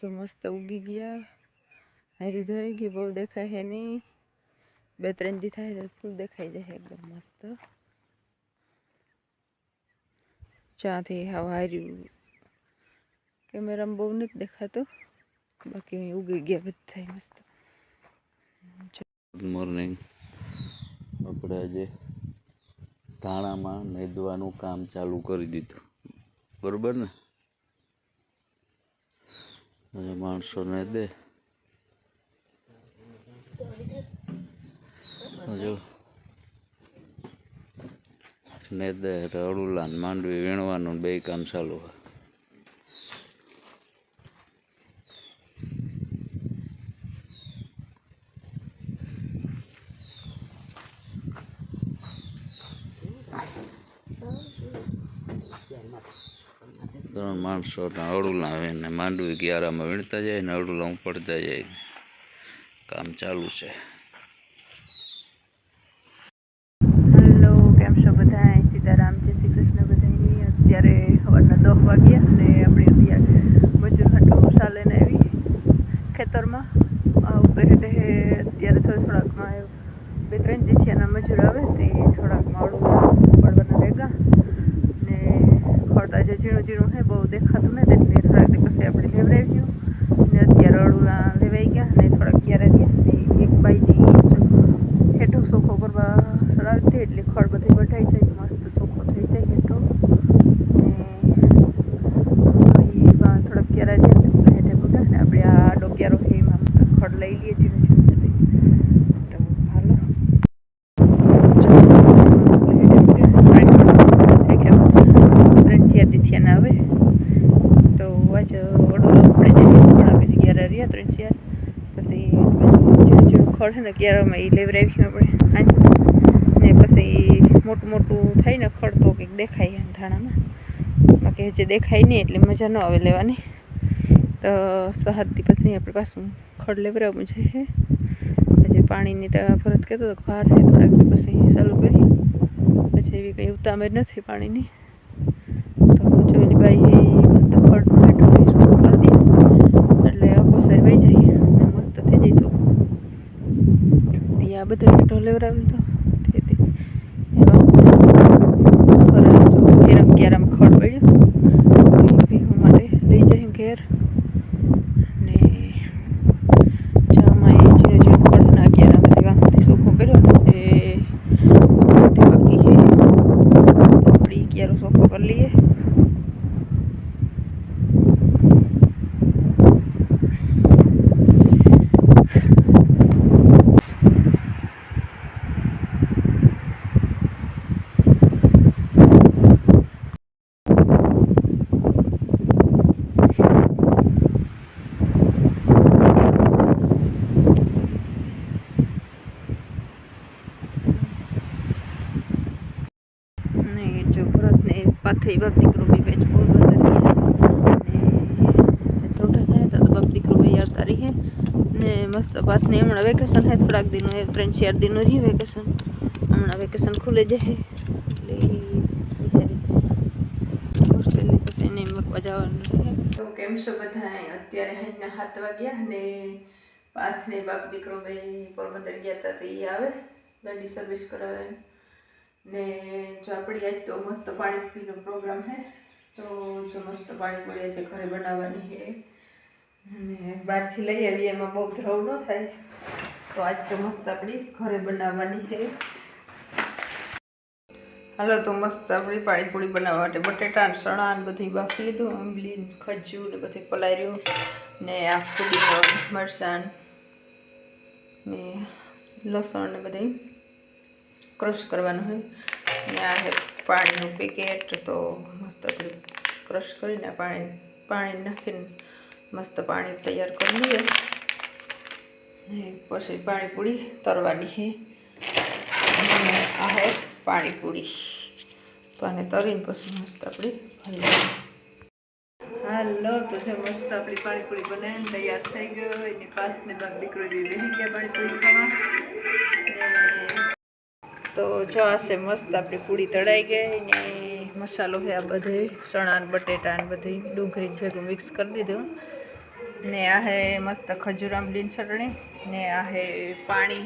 તો મસ્ત ઉગી ગયા. હારી ધરી ગઈ, બહુ દેખાય હે નહીં. બે ત્રણ દી થાય તો ફૂલ દેખાઈ જાય એકદમ મસ્ત. જ્યાંથી હવા હાર્યું. કેમેરામાં બહુ નથી દેખાતો. બાકી અહીં ઉગી ગયા બધા મસ્ત. ગુડ મોર્નિંગ આપણે આજે ધાણામાં મેદવાનું કામ ચાલુ કરી દીધું. બરાબર ને? હવે માણસો ને દે. હજુ ને દે અડુલાન માંડવી વીણવાનું બે કામ ચાલુ હોય. ત્રણ માણસો અડુલા લાવે ને માંડવી ગ્યારામાં વીણતા જાય ને અડુલા પડતા જાય. કામ ચાલુ છે. બધા સીતારામ, જય શ્રી કૃષ્ણ બધાની અત્યારે વાગ્યા અને આપણે અત્યારે ચાલીને આવી ખેતરમાં. ઉપર અત્યારે થોડા થોડાકમાં બે ત્રણ જેઠિયાના મજૂર આવે તે થોડાક માળું પડવાના ભેગા ને ખડતા જે ઝીણું ઝીણું છે બહુ દેખાતું નથી એટલે થોડાક દિવસે આપણે લેવડાવી ગયું ને અત્યારે અડુલા લેવાઈ ગયા ને થોડાક ક્યારે રહ્યા ને એક બાઈની હેઠો સોખો કરવા સડાવી દે એટલે ખડ બધી વઢાઈ જાય મસ્ત સોખો થઈ જાય હેઠો ને એમાં થોડાક ક્યારે છે ને હેઠે બધા ને આપણે આ આડો ક્યારો છે એમાં ખડ લઈ લઈએ ઝીણું ઝીણું બધી તો હાલો ત્રણ ચાર તિથિયાના આવે આજ વડોલો પડે છે થોડાક જ ક્યારે રહ્યા, ત્રણ, ચાર, પછી ઝીણું ઝીણું છે ને ક્યારામાં એ લેવરાવીશું આપણે, હાજ. ને પછી મોટું મોટું થાય ને ખડ તો કંઈક દેખાય ધાણામાં. બાકી જે દેખાય નહીં એટલે મજા ન આવે લેવાની. તો સહાદથી પછી આપણે પાછું ખડ લેવરાવવું છે પછી પાણીની તો ભરત કહેતો હતો બહાર થોડાક પછી ચાલુ કરી. પછી એવી કંઈ ઉતામેર નથી પાણીની તો જોયેલી બાઈ એ મસ્ત ખડ બેઠો હોય સૂકો કરી દે એટલે આખો સારી વહી જાય અને મસ્ત થઈ જાય સૂકો તે આ બધો તે તે એમાં ફરજ જો કેરમ ક્યારામ ખડ પડ્યું તો એ ભેગું માટે લઈ જાય ઘેર ને જામાં એ ઝીણું ઝીણું ખડ ના ક્યારામાંથી વાંથી સૂકો કર્યો ને જે બધી બાકી છે આપણે ક્યારો સૂકો કરી લઈએ ને જો ભરતને પાથરી બાપ દીકરો બી વેચ પોરબંદર ગયા ને ચોટા થાય તો બાપ દીકરો ભાઈ આવતા રહીએ ને મસ્ત પાથને હમણાં વેકેશન થાય થોડાક દિનનું એ ત્રણ ચાર દિનનું રહ્યું વેકેશન હમણાં વેકેશન ખુલે જાય એટલે હોસ્ટેલની પછી એને મૂકવા જવાનું છે તો કેમ છો બધા અત્યારે હાઈના સાત વાગ્યા ને પાથને બાપ દીકરો ભાઈ પોરબંદર ગયા હતા તો એ આવે ગાડી સર્વિસ કરાવે ને જો આપણી આજ તો મસ્ત પાણીપુરીનો પ્રોગ્રામ છે તો જો મસ્ત પાણીપુરી આજે ઘરે બનાવવાની છે અને બહારથી લઈ આવીએ, એમાં બહુ ધ્રવ ન થાય. તો આજ તો મસ્ત આપણી ઘરે બનાવવાની છે હાલો, તો મસ્ત આપણી પાણીપુરી બનાવવા માટે બટેટા ને ચણા ને બધી બાફી લીધું, આંબલી ને ખજૂર ને બધું પલાળ્યું ને આ ફૂડી મરચાં ને લસણ ને બધું ક્રશ કરવાનું હોય. અને આ છે પાણીનું પેકેટ, તો મસ્ત આપણે ક્રશ કરીને પાણી પાણી નાખીને મસ્ત પાણી તૈયાર કરી લઈએ. ને પછી પાણીપુરી તરવાની છે. આ છે પાણીપુરી. તો આને તરીને પછી મસ્ત આપણી ભરી હાલો, તો છે મસ્ત આપણી પાણીપુરી બનાવીને તૈયાર થઈ ગયો એની પાસ ને બાપ દીકરો રહી ગયા પાણીપુરી ખાવા. તો જો હશે મસ્ત, આપણી પૂરી તળાઈ ગઈ ને મસાલો છે આ બધે, ચણા ને બટેટા ને બધી, ડુંગળી ભેગું મિક્સ કરી દીધું. ને આ હે મસ્ત ખજૂર આંબલીની ચટણી, ને આ હે પાણી.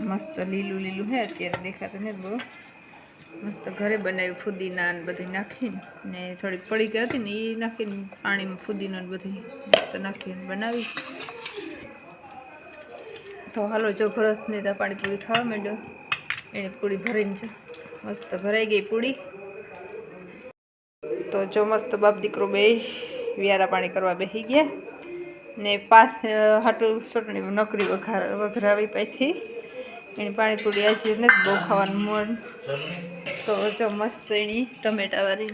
મસ્ત લીલું લીલું હે અત્યારે દેખાતું ને બહુ. મસ્ત ઘરે બનાવ્યું ફુદીના ને બધું નાખીને, ને થોડીક પડી ગઈ હતી ને એ નાખીને પાણીમાં ફુદીનો ને બધું મસ્ત નાખીને બનાવી. તો હાલો, જો ભરતને ત્યાં પાણીપુરી ખાવા માંડ્યો, એની પૂરી ભરીને છે મસ્ત ભરાઈ ગઈ પૂરી. તો જો મસ્ત બાપ દીકરો બે વ્યારા પાણી કરવા બેસી ગયા ને પાસ હાટું ચટણી નોકરી વઘાર, વઘરાવી પાછી એની પાણીપુરી આજે નથી બહુ ખાવાનું મન. તો જો મસ્ત એની ટમેટા વાળી,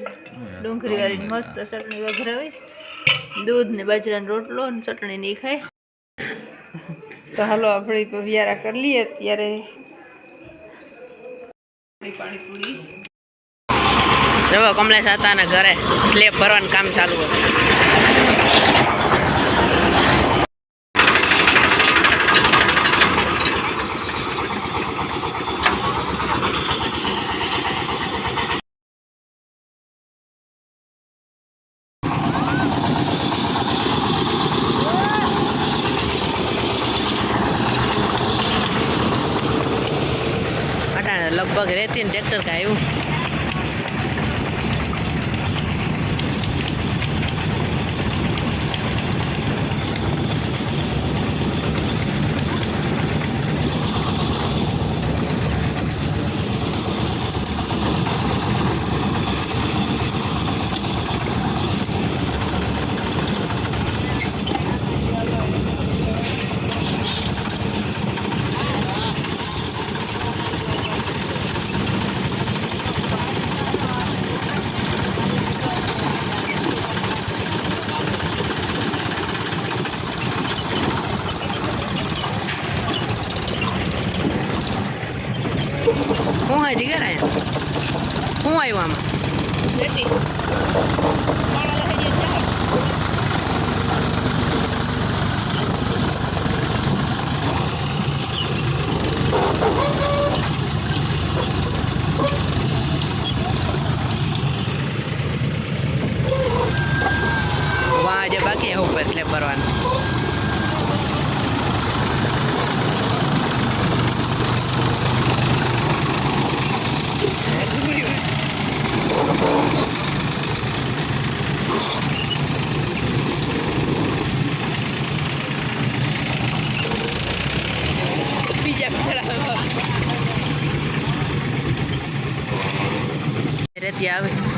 ડુંગળી વાળી મસ્ત ચટણી વઘરાવી. દૂધ ને બાજરાનો રોટલો ને ચટણી નહીં ખાય. તો હાલો આપણે વ્યારા કરી લઈએ ત્યારે પાણીપુરી જો કમલેશ હતા ને ઘરે સ્લેબ ભરવાનું કામ ચાલુ હતું લગભગ રેતી ને ટ્રેક્ટર કે આવ્યું હું હા જીગર આયા હું આવ્યું આમાં વાહ આજે બાકી એવું ઉપર સ્લેબ ભરવાનું રેતી આવે